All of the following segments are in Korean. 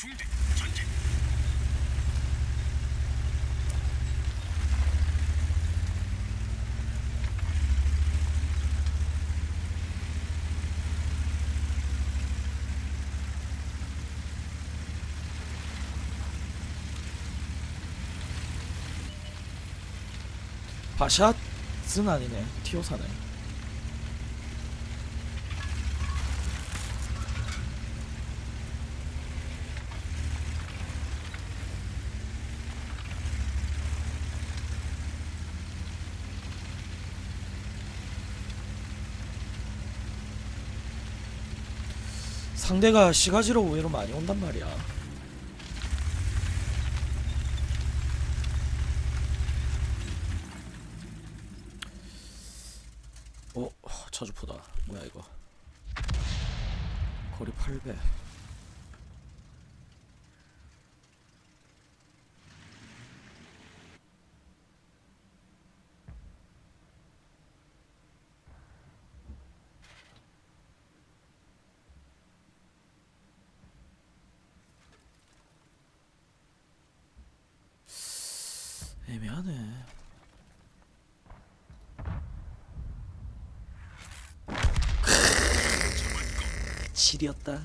중대 전진. 바샷은 아니네. 티오사네 상대가 시가지로 의외로 많이 온단 말이야 어, 자주포다. 뭐야 이거? 거리 8 애매하네. 질이었다.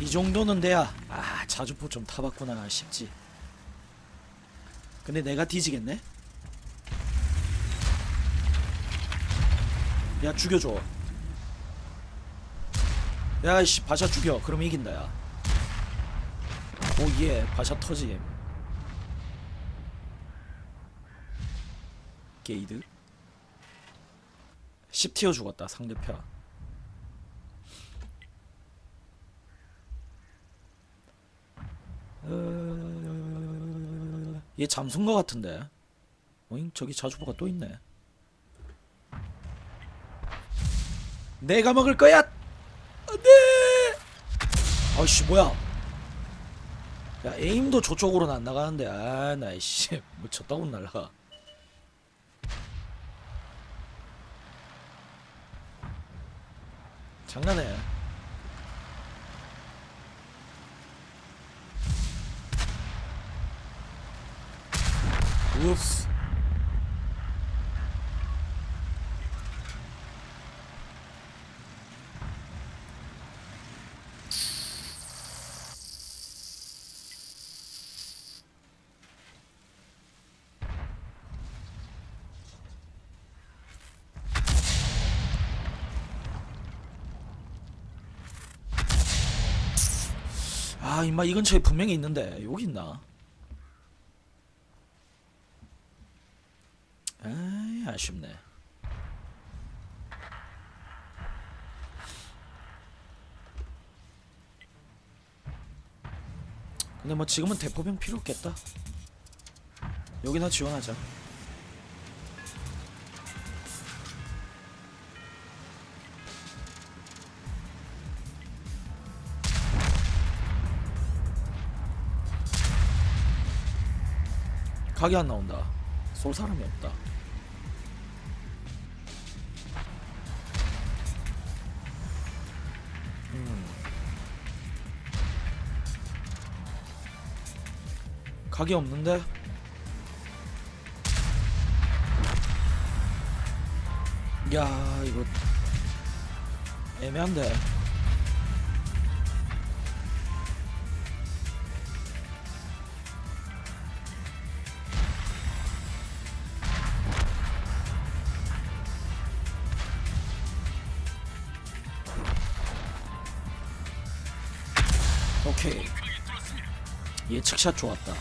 이 정도는 돼야 아 자주포 좀 타봤구나 싶지. 근데 내가 뒤지겠네. 야 죽여줘. 야이씨 바샤 죽여. 그럼 이긴다 야. 오예 바샤 터짐. 게이드. 10티어 죽었다 상대편. 어, 얘 잠순 거 같은데? 어잉 저기 자주보가 또 있네. 내가 먹을 거야! 안돼! 아이씨 뭐야 야 에임도 저쪽으로는 안 나가는데 아 나 이씨 뭐 저따구 날라가 장난해. 읍스. 아, 임마 이 근처에 분명히 있는데 여기 있나? 아이, 아쉽네. 근데 뭐 지금은 대포병 필요 없겠다. 여기나 지원하자. 각이 안 나온다. 쏠 사람이 없다. 음. 각이 없는데? 야 이거 애매한데. 오케이. 예측샷 좋았다.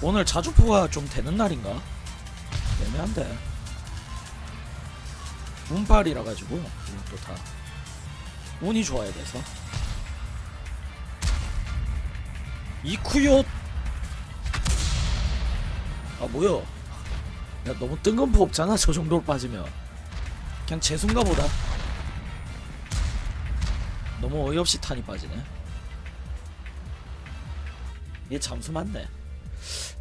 오늘 자주포가 좀 되는 날인가? 애매한데. 운빨이라 가지고 이것도 다 운이 좋아야 돼서. 이쿠요. 아 뭐야 야 너무 뜬금포 없잖아 저 정도로 빠지면. 그냥 재수인가 보다. 너무 어이없이 탄이 빠지네. 얘 잠수 맞네.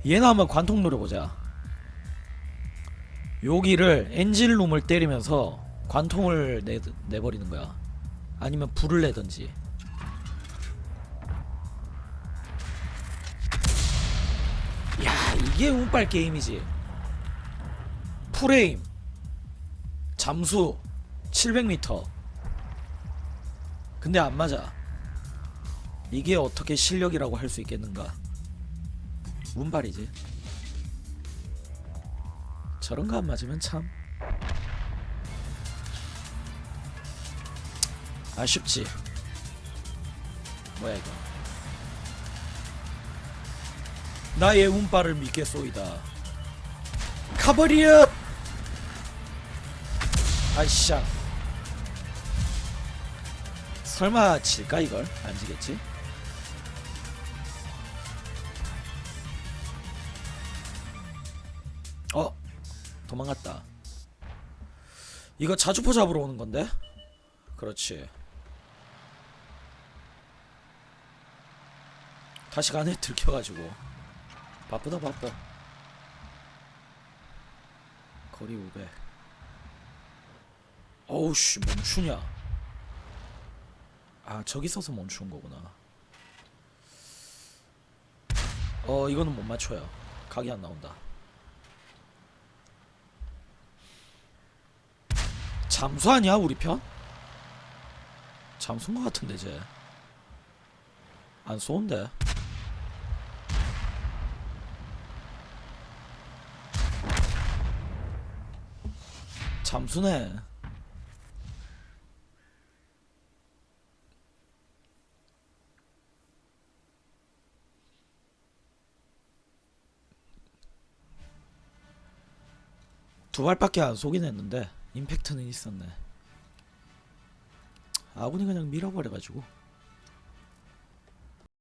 얘는 한번 관통 노려보자. 여기를 엔진룸을 때리면서 관통을 내, 내버리는 거야. 아니면 불을 내든지 이게 운빨 게임이지. 프레임 잠수 700m 근데 안 맞아. 이게 어떻게 실력이라고 할 수 있겠는가? 운빨이지. 저런 거 안 맞으면 참. 아쉽지. 뭐야 이거 나의 운빨을 믿겠소이다 카버리업 아이씨야 설마 질까 이걸? 안 지겠지? 어 도망갔다 이거 자주포 잡으러 오는 건데? 그렇지 다시 간에 들켜가지고 바쁘다 바빠 거리 500 어우씨 멈추냐 아 저기 서서 멈춘 거구나 어 이거는 못 맞춰요 각이 안 나온다 잠수하냐 우리 편? 잠수인 거 같은데 쟤. 안 쏘는데. 잠수네. 두 발밖에 안 쏘긴 했는데 임팩트는 있었네. 아군이 그냥 밀어버려가지고